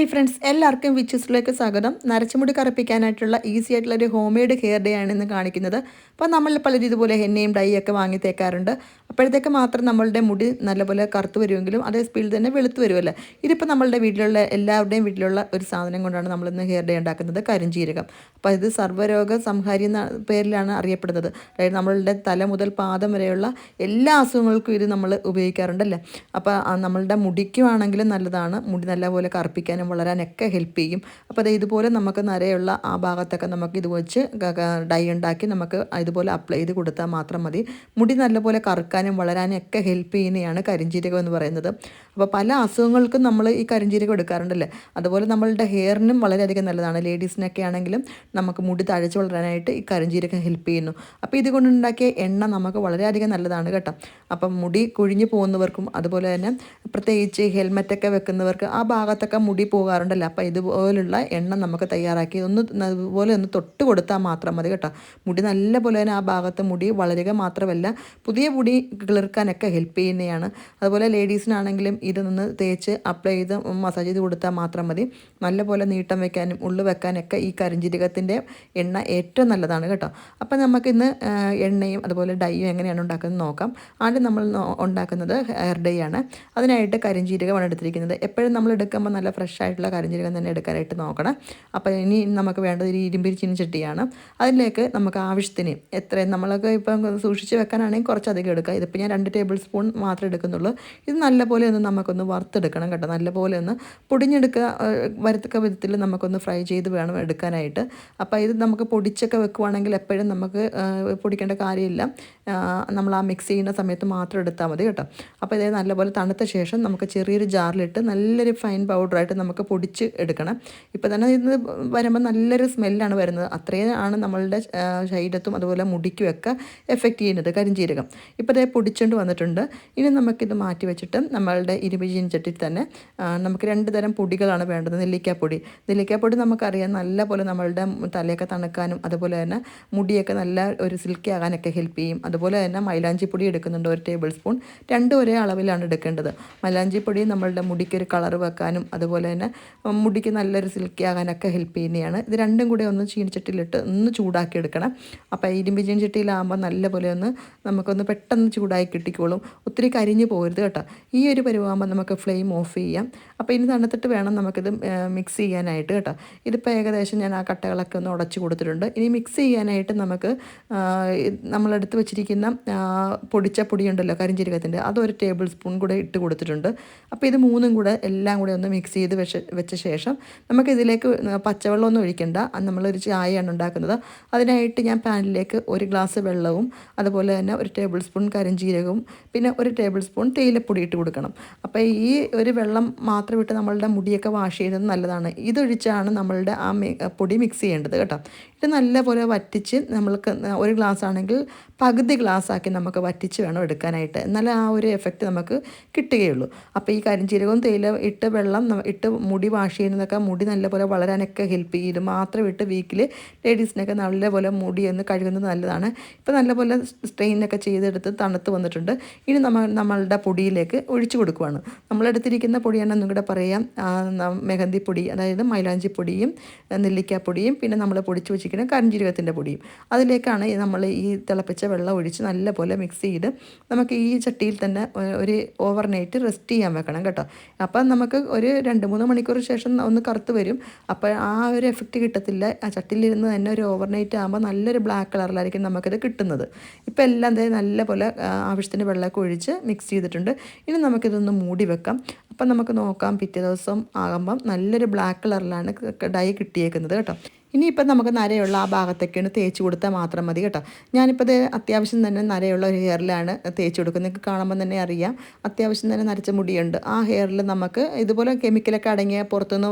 Hi friends എല്ലാവർക്കും വിച്ചസിലേക്ക് സ്വാഗതം. നരച്ചുമുടി കറുപ്പിക്കാനായിട്ടുള്ള easy ആയിട്ടുള്ള ഒരു ഹോം മെയ്ഡ് ഹെയർ ഡേ ആണ് ഇന്ന് കാണിക്കുന്നത്. അപ്പോൾ നമ്മൾ പലരും ഇതുപോലെ എണ്ണയും ഡൈ ഒക്കെ വാങ്ങി തേക്കാറുണ്ട് അപ്പോഴത്തേക്ക് മാത്രം നമ്മളുടെ മുടി നല്ലപോലെ കറുത്ത് വരുമെങ്കിലും അതേ സ്പീഡിൽ തന്നെ വെളുത്ത് വരുമല്ലോ? ഇതിപ്പോൾ നമ്മളുടെ വീട്ടിലുള്ള എല്ലാവരുടെയും വീട്ടിലുള്ള ഒരു സാധനം കൊണ്ടാണ് നമ്മളിന്ന് ഹെയർ ഡേ ഉണ്ടാക്കുന്നത് കരിഞ്ചീരകം. അപ്പോൾ ഇത് സർവരോഗ സംഹാരി എന്ന പേരിലാണ് അറിയപ്പെടുന്നത്. അതായത് നമ്മളുടെ തല മുതൽ പാദം വരെയുള്ള എല്ലാ അസുഖങ്ങൾക്കും ഇത് നമ്മൾ ഉപയോഗിക്കാറുണ്ടല്ലേ? അപ്പോൾ നമ്മളുടെ മുടിക്കുവാണെങ്കിലും നല്ലതാണ്. മുടി നല്ലപോലെ കറുപ്പിക്കാനും വളരാനൊക്കെ ഹെൽപ്പ് ചെയ്യും. അപ്പോൾ അത് ഇതുപോലെ നമുക്ക് നരയുള്ള ആ ഭാഗത്തൊക്കെ നമുക്ക് ഇത് വെച്ച് ഡൈ ഉണ്ടാക്കി നമുക്ക് ഇതുപോലെ അപ്ലൈ ചെയ്ത് കൊടുത്താൽ മാത്രം മതി. മുടി നല്ലപോലെ കറുക്കാനും വളരാനും ഒക്കെ ഹെൽപ്പ് ചെയ്യുന്നതാണ് കരിഞ്ചീരകം എന്ന് പറയുന്നത്. അപ്പോൾ പല അസുഖങ്ങൾക്കും നമ്മൾ ഈ കരിഞ്ചീരകം എടുക്കാറുണ്ടല്ലേ? അതുപോലെ നമ്മളുടെ ഹെയറിനും വളരെയധികം നല്ലതാണ്. ലേഡീസിനൊക്കെ ആണെങ്കിലും നമുക്ക് മുടി തഴച്ച് വളരാനായിട്ട് ഈ കരിഞ്ചീരകം ഹെൽപ്പ് ചെയ്യുന്നു. അപ്പോൾ ഇതുകൊണ്ടുണ്ടാക്കിയ എണ്ണ നമുക്ക് വളരെയധികം നല്ലതാണ് കേട്ടോ. അപ്പം മുടി കുഴിഞ്ഞു പോകുന്നവർക്കും അതുപോലെ തന്നെ പ്രത്യേകിച്ച് ഹെൽമെറ്റൊക്കെ വെക്കുന്നവർക്ക് ആ ഭാഗത്തൊക്കെ മുടി പോകാറുണ്ടല്ലോ? അപ്പോൾ ഇതുപോലുള്ള എണ്ണ നമുക്ക് തയ്യാറാക്കി ഒന്ന് അതുപോലെ ഒന്ന് തൊട്ട് കൊടുത്താൽ മാത്രം മതി കേട്ടോ. മുടി നല്ല പോലെ തന്നെ ആ ഭാഗത്ത് മുടി വളരുക മാത്രമല്ല പുതിയ മുടി കിളിർക്കാനൊക്കെ ഹെൽപ്പ് ചെയ്യുന്നതാണ്. അതുപോലെ ലേഡീസിനാണെങ്കിലും ഇത് നിന്ന് തേച്ച് അപ്ലൈ ചെയ്ത് മസാജ് ചെയ്ത് കൊടുത്താൽ മാത്രം മതി. നല്ലപോലെ നീട്ടം വെക്കാനും ഉള്ളു വെക്കാനൊക്കെ ഈ കരിഞ്ചിരികത്തിന്റെ എണ്ണ ഏറ്റവും നല്ലതാണ് കേട്ടോ. അപ്പം നമുക്കിന്ന് എണ്ണയും അതുപോലെ ഡൈയും എങ്ങനെയാണ് ഉണ്ടാക്കുന്നത് നോക്കാം. ആദ്യം നമ്മൾ ഉണ്ടാക്കുന്നത് ഹെയർ ഡൈ ആണ്. അതിനായിട്ട് കരിഞ്ചീരകമാണ് എടുത്തിരിക്കുന്നത്. എപ്പോഴും നമ്മൾ എടുക്കുമ്പോൾ നല്ല ഫ്രഷ് ആയിട്ടുള്ള കരിഞ്ജീരകം തന്നെ എടുക്കാനായിട്ട് നോക്കണം. അപ്പോൾ ഇനി നമുക്ക് വേണ്ടത് ഒരു ഇരുമ്പിരി ചട്ടിയാണ്. അതിലേക്ക് നമുക്ക് ആവശ്യത്തിന് എത്ര നമ്മളൊക്കെ ഇപ്പം സൂക്ഷിച്ച് വെക്കാനാണെങ്കിൽ കുറച്ചധികം എടുക്കുക. ഇതിപ്പോൾ ഞാൻ രണ്ട് ടേബിൾ സ്പൂൺ മാത്രമേ എടുക്കുന്നുള്ളൂ. ഇത് നല്ലപോലെ ഒന്ന് നമുക്കൊന്ന് വറുത്തെടുക്കണം കേട്ടോ. നല്ലപോലെ ഒന്ന് പൊടിഞ്ഞെടുക്കുക വരത്തക്ക വിധത്തിൽ നമുക്കൊന്ന് ഫ്രൈ ചെയ്ത് വേണം എടുക്കാനായിട്ട്. അപ്പോൾ ഇത് നമുക്ക് പൊടിച്ചൊക്കെ വെക്കുവാണെങ്കിൽ എപ്പോഴും നമുക്ക് പൊടിക്കേണ്ട കാര്യമില്ല. നമ്മൾ ആ മിക്സ് ചെയ്യുന്ന സമയത്ത് മാത്രം എടുത്താൽ മതി കേട്ടോ. അപ്പോൾ ഇതേ നല്ലപോലെ തണുത്ത ശേഷം നമുക്ക് ചെറിയൊരു ജാറിലിട്ട് നല്ലൊരു ഫൈൻ പൗഡറായിട്ട് നമുക്ക് പൊടിച്ച് എടുക്കണം. ഇപ്പോൾ തന്നെ ഇന്ന് വരുമ്പോൾ നല്ലൊരു സ്മെല്ലാണ് വരുന്നത്. അത്രയും ആണ് നമ്മളുടെ ശരീരത്തും അതുപോലെ മുടിക്കുമൊക്കെ എഫക്റ്റ് ചെയ്യുന്നത് കരിഞ്ചീരകം. ഇപ്പോൾ അതേ പൊടിച്ചുകൊണ്ട് വന്നിട്ടുണ്ട്. ഇനി നമുക്കിത് മാറ്റി വെച്ചിട്ട് നമ്മളുടെ ഇരുപചീൻ ചട്ടിയിൽ തന്നെ നമുക്ക് രണ്ട് തരം പൊടികളാണ് വേണ്ടത്. നെല്ലിക്കാപ്പൊടി. നെല്ലിക്കാപ്പൊടി നമുക്കറിയാം നല്ല പോലെ നമ്മളുടെ തലയൊക്കെ തണുക്കാനും അതുപോലെ തന്നെ മുടിയൊക്കെ നല്ല ഒരു സിൽക്കി ആകാനൊക്കെ ഹെൽപ്പ് ചെയ്യും. അതുപോലെ തന്നെ മൈലാഞ്ചിപ്പൊടി എടുക്കുന്നുണ്ട് ഒരു ടേബിൾ സ്പൂൺ രണ്ടും ഒരേ അളവിലാണ് എടുക്കേണ്ടത്. മൈലാഞ്ചിപ്പൊടി നമ്മളുടെ മുടിക്കൊരു കളർ വെക്കാനും അതുപോലെ മുടിക്ക് നല്ലൊരു സിൽക്കി ആകാനൊക്കെ ഹെൽപ്പ് ചെയ്യുന്നതാണ്. ഇത് രണ്ടും കൂടെ ഒന്ന് ചീനിച്ചട്ടിയിലിട്ട് ഒന്ന് ചൂടാക്കി എടുക്കണം. അപ്പോൾ ഇരുമ്പ് ചീനിച്ചട്ടിയിലാകുമ്പോൾ നല്ലപോലെ ഒന്ന് നമുക്കൊന്ന് പെട്ടെന്ന് ചൂടായി കിട്ടിക്കോളും. ഒത്തിരി കരിഞ്ഞു പോകരുത് കേട്ടോ. ഈ ഒരു പരുവാകുമ്പോൾ നമുക്ക് ഫ്ലെയിം ഓഫ് ചെയ്യാം. അപ്പോൾ ഇനി തണുത്തിട്ട് വേണം നമുക്കിത് മിക്സ് ചെയ്യാനായിട്ട് കേട്ടോ. ഇതിപ്പോൾ ഏകദേശം ഞാൻ ആ കട്ടകളൊക്കെ ഒന്ന് ഉടച്ചു കൊടുത്തിട്ടുണ്ട്. ഇനി മിക്സ് ചെയ്യാനായിട്ട് നമുക്ക് നമ്മളെടുത്ത് വെച്ചിരിക്കുന്ന പൊടിച്ച പൊടിയുണ്ടല്ലോ കരിഞ്ചീരകത്തിന്റെ അതൊരു ടേബിൾ സ്പൂൺ കൂടെ ഇട്ട് കൊടുത്തിട്ടുണ്ട്. അപ്പോൾ ഇത് മൂന്നും കൂടെ എല്ലാം കൂടെ ഒന്ന് മിക്സ് ചെയ്ത് വെച്ച വെച്ച ശേഷം നമുക്കിതിലേക്ക് പച്ചവെള്ളമൊന്നും ഒഴിക്കേണ്ട. നമ്മളൊരു ചായയാണ് ഉണ്ടാക്കുന്നത്. അതിനായിട്ട് ഞാൻ പാനിലേക്ക് ഒരു ഗ്ലാസ് വെള്ളവും അതുപോലെ തന്നെ ഒരു ടേബിൾ സ്പൂൺ കരിഞ്ചീരകവും പിന്നെ ഒരു ടേബിൾ സ്പൂൺ തേയിലപ്പൊടി ഇട്ട് കൊടുക്കണം. അപ്പോൾ ഈ ഒരു വെള്ളം മാത്രം ഇട്ട് നമ്മളുടെ മുടിയൊക്കെ വാഷ് ചെയ്യുന്നത് നല്ലതാണ്. ഇതൊഴിച്ചാണ് നമ്മളുടെ ആ പൊടി മിക്സ് ചെയ്യേണ്ടത് കേട്ടോ. ഇത് നല്ലപോലെ വറ്റിച്ച് നമ്മൾക്ക് ഒരു ഗ്ലാസ് ആണെങ്കിൽ പകുതി ഗ്ലാസ് ആക്കി നമുക്ക് വറ്റിച്ച് വേണം എടുക്കാനായിട്ട്. എന്നാലേ ആ ഒരു എഫക്റ്റ് നമുക്ക് കിട്ടുകയുള്ളൂ. അപ്പോൾ ഈ കരിഞ്ചീരകവും തേയില ഇട്ട് വെള്ളം ഇട്ട് മുടി വാഷ് ചെയ്യുന്നതൊക്കെ മുടി നല്ലപോലെ വളരാനൊക്കെ ഹെൽപ്പ് ചെയ്യും. മാത്രം ഇട്ട് വീക്കിൽ ലേഡീസിനൊക്കെ നല്ലപോലെ മുടി ഒന്ന് കഴുകുന്നത് നല്ലതാണ്. ഇപ്പോൾ നല്ലപോലെ സ്ട്രെയിനൊക്കെ ചെയ്തെടുത്ത് തണുത്ത് വന്നിട്ടുണ്ട്. ഇനി നമ്മൾ നമ്മളുടെ പൊടിയിലേക്ക് ഒഴിച്ചു കൊടുക്കുവാണ്. നമ്മളെടുത്തിരിക്കുന്ന പൊടിയാണ് ഒന്നും കൂടെ പറയാം. മെഹന്തി പൊടി അതായത് മൈലാഞ്ചി പൊടിയും നെല്ലിക്കാപ്പൊടിയും പിന്നെ നമ്മൾ പൊടിച്ച് വെച്ചിരിക്കുന്ന കരിഞ്ചീരകത്തിന്റെ പൊടിയും. അതിലേക്കാണ് നമ്മൾ ഈ തിളപ്പിച്ച വെള്ളം ഒഴിച്ച് നല്ലപോലെ മിക്സ് ചെയ്ത് നമുക്ക് ഈ ചട്ടിയിൽ തന്നെ ഒരു ഓവർനൈറ്റ് റെസ്റ്റ് ചെയ്യാൻ വെക്കണം കേട്ടോ. അപ്പം നമുക്ക് ഒരു രണ്ട് മൂന്ന് മണിക്കൂർ ശേഷം ഒന്ന് കറുത്ത് വരും. അപ്പോൾ ആ ഒരു എഫക്റ്റ് കിട്ടത്തില്ല. ആ ചട്ടിയിലിരുന്ന് തന്നെ ഒരു ഓവർനൈറ്റ് ആകുമ്പോൾ നല്ലൊരു ബ്ലാക്ക് കളറിലായിരിക്കും നമുക്കിത് കിട്ടുന്നത്. ഇപ്പോൾ എല്ലാം നല്ലപോലെ ആവശ്യത്തിന് വെള്ളമൊക്കെ ഒഴിച്ച് മിക്സ് ചെയ്തിട്ടുണ്ട്. ഇനി നമുക്കിതൊന്ന് മൂടി വെക്കാം. അപ്പം നമുക്ക് നോക്കാം പിറ്റേ ദിവസം ആകുമ്പം നല്ലൊരു ബ്ലാക്ക് കളറിലാണ് ഡൈ കിട്ടിയേക്കുന്നത് കേട്ടോ. ഇനിയിപ്പം നമുക്ക് നരയുള്ള ആ ഭാഗത്തൊക്കെയാണ് തേച്ച് കൊടുത്താൽ മാത്രം മതി കേട്ടോ. ഞാനിപ്പോൾ അത്യാവശ്യം തന്നെ നരയുള്ള ഒരു ഹെയറിലാണ് തേച്ച് കൊടുക്കുന്നത്. നിങ്ങൾക്ക് കാണുമ്പോൾ തന്നെ അറിയാം. അത്യാവശ്യം തന്നെ നരച്ച മുടിയുണ്ട്. ആ ഹെയറിൽ നമുക്ക് ഇതുപോലെ കെമിക്കലൊക്കെ അടങ്ങിയ പുറത്തുനിന്ന്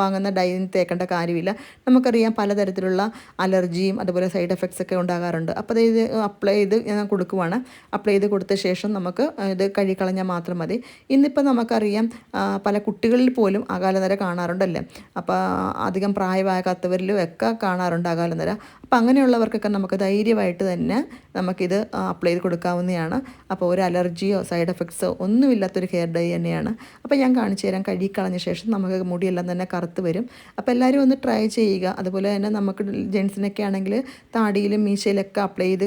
വാങ്ങുന്ന ഡൈ തേക്കേണ്ട കാര്യമില്ല. നമുക്കറിയാം പലതരത്തിലുള്ള അലർജിയും അതുപോലെ സൈഡ് എഫക്ട്സ് ഒക്കെ ഉണ്ടാകാറുണ്ട്. അപ്പോൾ ഇത് അപ്ലൈ ചെയ്ത് ഞാൻ കൊടുക്കുവാണ്. അപ്ലൈ ചെയ്ത് കൊടുത്ത ശേഷം നമുക്ക് ഇത് കഴുകിക്കളഞ്ഞാൽ മാത്രം മതി. ഇന്നിപ്പോൾ നമുക്കറിയാം പല കുട്ടികളിൽ പോലും അകാലനര കാണാറുണ്ടല്ലേ? അപ്പോൾ അധികം പ്രായമാകാത്തവരിൽ ഒക്കെ കാണാറുണ്ട് അപ്പം അങ്ങനെയുള്ളവർക്കൊക്കെ നമുക്ക് ധൈര്യമായിട്ട് തന്നെ നമുക്കിത് അപ്ലൈ ചെയ്ത് കൊടുക്കാവുന്നതാണ്. അപ്പോൾ ഒരു അലർജിയോ സൈഡ് എഫക്ട്സോ ഒന്നുമില്ലാത്തൊരു ഹെയർ ഡൈ തന്നെയാണ്. അപ്പോൾ ഞാൻ കാണിച്ചു തരാം. കഴുകിക്കളഞ്ഞ ശേഷം നമുക്ക് മുടിയെല്ലാം തന്നെ കറുത്ത് വരും. അപ്പോൾ എല്ലാവരും ഒന്ന് ട്രൈ ചെയ്യുക. അതുപോലെ തന്നെ നമുക്ക് ജെൻസിനൊക്കെ ആണെങ്കിൽ താടിയിലും മീശയിലൊക്കെ അപ്ലൈ ചെയ്ത്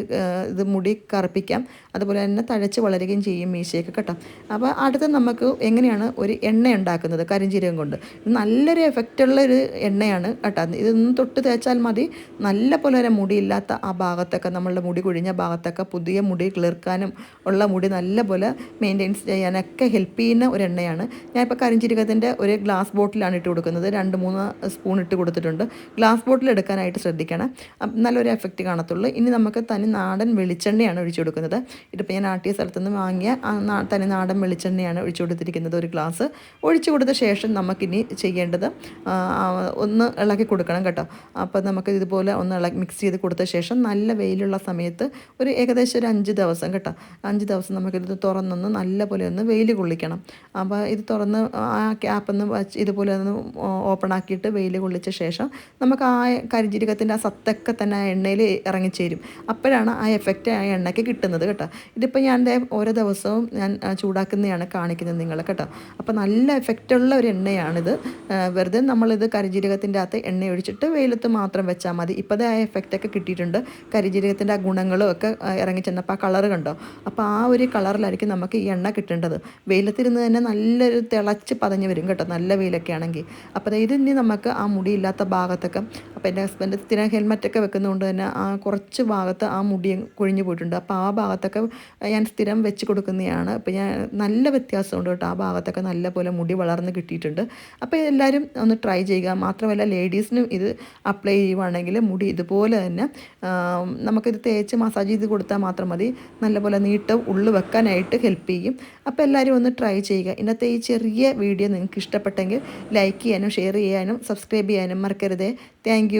ഇത് മുടി കറുപ്പിക്കാം. അതുപോലെ തന്നെ തഴച്ച് വളരുകയും ചെയ്യും മീശയൊക്കെ കേട്ടോ. അപ്പോൾ അടുത്ത് നമുക്ക് എങ്ങനെയാണ് ഒരു എണ്ണ ഉണ്ടാക്കുന്നത്? കരിഞ്ചീരകം കൊണ്ട്. നല്ലൊരു എഫക്റ്റുള്ള ഒരു എണ്ണയാണ് കേട്ടോ. ഇതൊന്ന് തൊട്ട് തേച്ചാൽ മതി. നല്ല പോലെ ഒരു മുടിയില്ലാത്ത ആ ഭാഗത്തൊക്കെ നമ്മളുടെ മുടി കൊഴിഞ്ഞ ഭാഗത്തൊക്കെ പുതിയ മുടി കിളിർക്കാനും ഉള്ള മുടി നല്ലപോലെ മെയിന്റെയിൻസ് ചെയ്യാനൊക്കെ ഹെൽപ്പ് ചെയ്യുന്ന ഒരു എണ്ണയാണ് ഞാനിപ്പോൾ കരിഞ്ചിരികത്തിന്റെ ഒരു ഗ്ലാസ് ബോട്ടിലാണ് ഇട്ട് കൊടുക്കുന്നത്. രണ്ട് മൂന്ന് സ്പൂൺ ഇട്ട് കൊടുത്തിട്ടുണ്ട്. ഗ്ലാസ് ബോട്ടിൽ എടുക്കാനായിട്ട് ശ്രദ്ധിക്കണം. നല്ലൊരു എഫക്റ്റ് കാണത്തുള്ളൂ. ഇനി നമുക്ക് തനി നാടൻ വെളിച്ചെണ്ണയാണ് ഒഴിച്ചു കൊടുക്കുന്നത്. ഇതിപ്പോൾ ഞാൻ ആട്ടിയ സ്ഥലത്തു നിന്ന് വാങ്ങിയ തനി നാടൻ വെളിച്ചെണ്ണയാണ് ഒഴിച്ചു കൊടുത്തിരിക്കുന്നത് ഒരു ഗ്ലാസ് ഒഴിച്ചു കൊടുത്ത ശേഷം നമുക്കിനി ചെയ്യേണ്ടത് ഒന്ന് ഇളക്കി കൊടുക്കണം കേട്ടോ. അപ്പോൾ നമുക്ക് ഇതുപോലെ ഒന്ന് ഇളക്കി മിക്സ് ചെയ്ത് കൊടുത്ത ശേഷം നല്ല വെയിലുള്ള സമയത്ത് ഒരു ഏകദേശം ഒരു അഞ്ച് ദിവസം കേട്ടോ. അഞ്ച് ദിവസം നമുക്കിത് തുറന്നൊന്ന് നല്ലപോലെ ഒന്ന് വെയിൽ കൊള്ളിക്കണം. അപ്പോൾ ഇത് തുറന്ന് ആ ക്യാപ്പ് ഒന്ന് വച്ച് ഇതുപോലെ ഒന്ന് ഓപ്പൺ ആക്കിയിട്ട് വെയിൽ കൊള്ളിച്ച ശേഷം നമുക്ക് ആ കരിഞ്ജീരകത്തിന്റെ ആ സത്തൊക്കെ തന്നെ ആ എണ്ണയിൽ ഇറങ്ങിച്ചേരും. അപ്പോഴാണ് ആ എഫക്റ്റ് ആ എണ്ണയ്ക്ക് കിട്ടുന്നത് കേട്ടോ. ഇതിപ്പോൾ ഞാൻ ഓരോ ദിവസവും ഞാൻ ചൂടാക്കുന്നതാണ് കാണിക്കുന്നത് നിങ്ങൾ കേട്ടോ. അപ്പോൾ നല്ല എഫക്റ്റുള്ള ഒരു എണ്ണയാണിത്. വെറുതെ നമ്മളിത് കരിഞ്ജീരകത്തിന്റെ അകത്ത് എണ്ണ ഒഴിച്ചിട്ട് വെയിലത്ത് മാത്രം വെച്ചാൽ മതി. ഇപ്പോഴത്തെ ആ എഫക്റ്റൊക്കെ കിട്ടിയിട്ടുണ്ട്. കരിഞ്ജീരകത്തിന്റെ ആ ഗുണങ്ങളും ഒക്കെ ഇറങ്ങി ചെന്നപ്പോൾ ആ കളർ കണ്ടോ? അപ്പോൾ ആ ഒരു കളറിലായിരിക്കും നമുക്ക് ഈ എണ്ണ കിട്ടേണ്ടത്. വെയിലത്തിരുന്ന് തന്നെ നല്ലൊരു തിളച്ച് പതഞ്ഞ് വരും കേട്ടോ നല്ല വെയിലൊക്കെ ആണെങ്കിൽ. അപ്പോൾ ഇതിനി നമുക്ക് ആ മുടിയില്ലാത്ത ഭാഗത്തൊക്കെ അപ്പോൾ എന്റെ ഹസ്ബൻഡ് സ്ഥിരം ഹെൽമെറ്റൊക്കെ വെക്കുന്നതുകൊണ്ട് തന്നെ ആ കുറച്ച് ഭാഗത്ത് ആ മുടി കൊഴിഞ്ഞു പോയിട്ടുണ്ട്. അപ്പോൾ ആ ഭാഗത്തൊക്കെ ഞാൻ സ്ഥിരം വെച്ച് കൊടുക്കുന്നതാണ് അപ്പോൾ ഞാൻ നല്ല വ്യത്യാസമുണ്ട് കേട്ടോ ആ ഭാഗത്തൊക്കെ നല്ല പോലെ മുടി വളർന്ന് കിട്ടിയിട്ടുണ്ട്. അപ്പോൾ എല്ലാവരും ഒന്ന് ട്രൈ ചെയ്യുക. മാത്രമല്ല ലേഡീസിനും ഇത് അപ്ലൈ ചെയ്യുവാണെങ്കിൽ മുടി ഇതുപോലെ തന്നെ നമുക്കിത് തേച്ച് മസാജ് ചെയ്ത് കൊടുത്താൽ മാത്രം മതി. നല്ലപോലെ നീട്ടം ഉള്ളു വെക്കാനായിട്ട് ഹെൽപ്പ് ചെയ്യും. അപ്പോൾ എല്ലാവരും ഒന്ന് ട്രൈ ചെയ്യുക. ഇന്നത്തെ ഈ ചെറിയ വീഡിയോ നിങ്ങൾക്ക് ഇഷ്ടപ്പെട്ടെങ്കിൽ ലൈക്ക് ചെയ്യാനും ഷെയർ ചെയ്യാനും സബ്സ്ക്രൈബ് ചെയ്യാനും മറക്കരുതേ. താങ്ക്